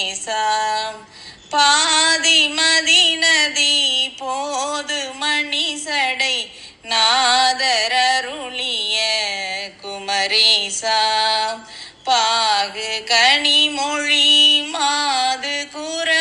தேசாம் பாதிமதி நதி போது மணி சடை நாதரருளிய குமரேசாம். பாகு கனிமொழி மாது குர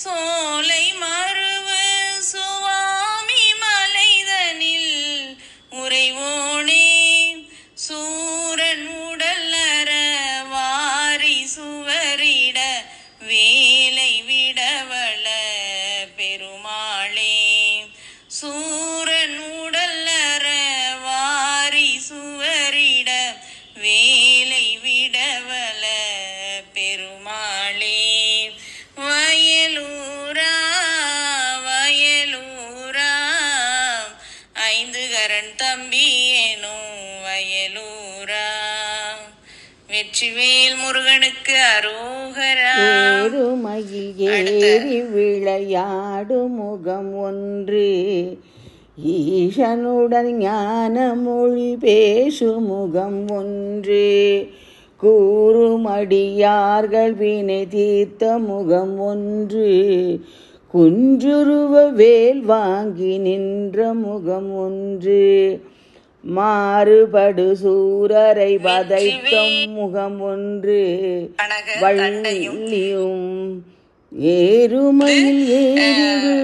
So. வயலூரா வெற்றிவேல் முருகனுக்கு அரோகரா. ஏறுமயில் ஏறி விளையாடு முகம் ஒன்று. ஈசனுடன் ஞான மொழி பேசு முகம் ஒன்று. கூறுமடியார்கள் வினை தீர்த்த முகம் ஒன்று. குன்றுருவ வேல் வாங்கி நின்ற முகம் ஒன்று. மாறுபடு சூரரை வதைத்த முகம் ஒன்று வள்ளியும். ஏறுமையில் ஏறி